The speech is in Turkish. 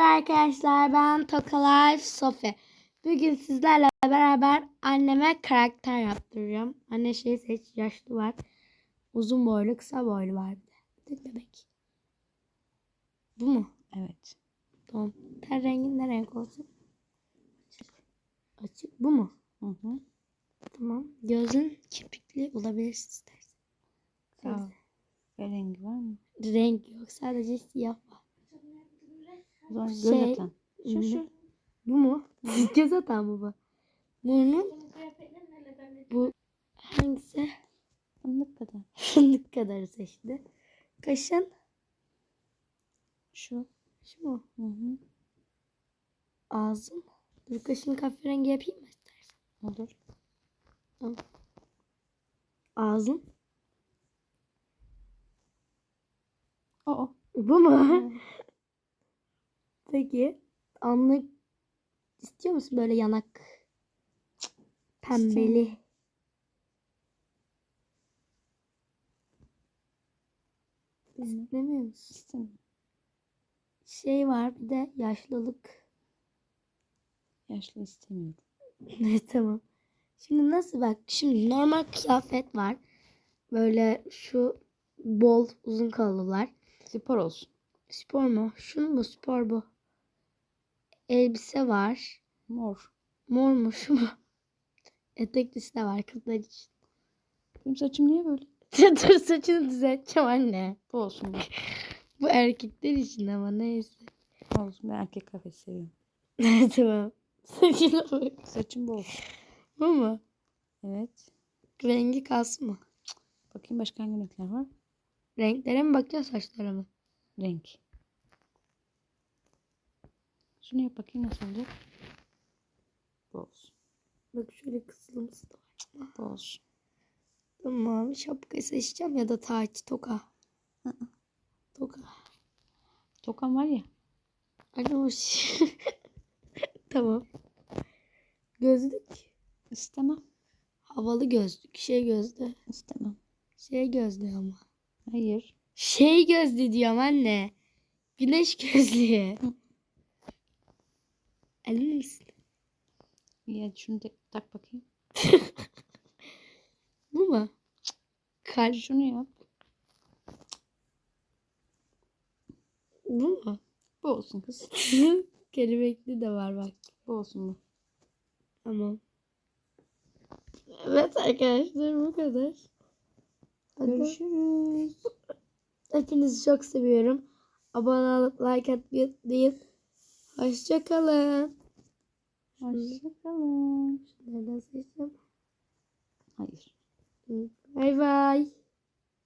arkadaşlar ben Toka Life Sofi. Bugün sizlerle beraber anneme karakter yaptıracağım. Anne şey seç yaşlı var. Uzun boylu kısa boylu var bir de. Tek bebek. Bu mu? Evet. Tamam. Ten rengin ne renk olsun? Açık. Açık. Bu mu? Hı hı. Tamam. Gözün kirpikli olabilirsin istersen. Sağ Ve rengi var mı? Renk yok. Sadece siyah var. O zaman göz Şey- atan. Şu şu. Bu mu? Göz atan mı bu? Burnun bu hangisi? Fındık kadar. Fındık kadar seçti. Kaşın Şu. şu mu? Hı hı. Ağzın. Dur kaşını kahverengi yapayım mı istersen? Olur. Ağzın. O o. Bu mu? Peki. Anlık istiyor musun böyle yanak? Pembeli. İstemiyor musun? Şey var bir de yaşlılık. Yaşlı istemiyorum. Ne tamam. Şimdi nasıl bak şimdi normal kıyafet var. Böyle şu bol uzun kollular. Spor olsun. Spor mu? Şunu mu spor bu? Elbise var. Mor. Mor mu? Eteklisi de var kızlar için. Benim saçım niye böyle? Dur saçını düzelteceğim anne. Bu olsun bu. Bu erkekler için ama neyse. olsun. Ben erkek kafesi seviyorum. tamam. Saçına bak. Saçım bu olsun. Bu mu? Evet. Rengi kalsın mı? Bakayım başka hangi renkler var? Renklere mi bakacağız saçlara mı? Renk. Şunu yap bakayım nasıl olacak? Bu olsun. Bak şöyle kısılımsı da var. Bu olsun. Tamam şapkayı seçeceğim ya da taç, toka. Hı Toka. Tokan var ya. Anne hoş. tamam. Gözlük. İstemem. Havalı gözlük. Şey gözlü. İstemem. Şey gözlü ama. Hayır. Şey gözlü diyorum anne. Güneş gözlüğü. Hı. Emin misin? Hadi şunu da tak bakayım. Bu mu? Kalp. Şunu yap. Bu mu? Bu olsun kız. Kelebekli de var bak. Bu olsun bu. Tamam. Evet arkadaşlar bu kadar. Hadi. Görüşürüz. Hepinizi çok seviyorum. Abone olup like atmayı unutmayın. Hoşçakalın. Hoşça kalın. Şunları da seçtim. Hayır. Bay bay.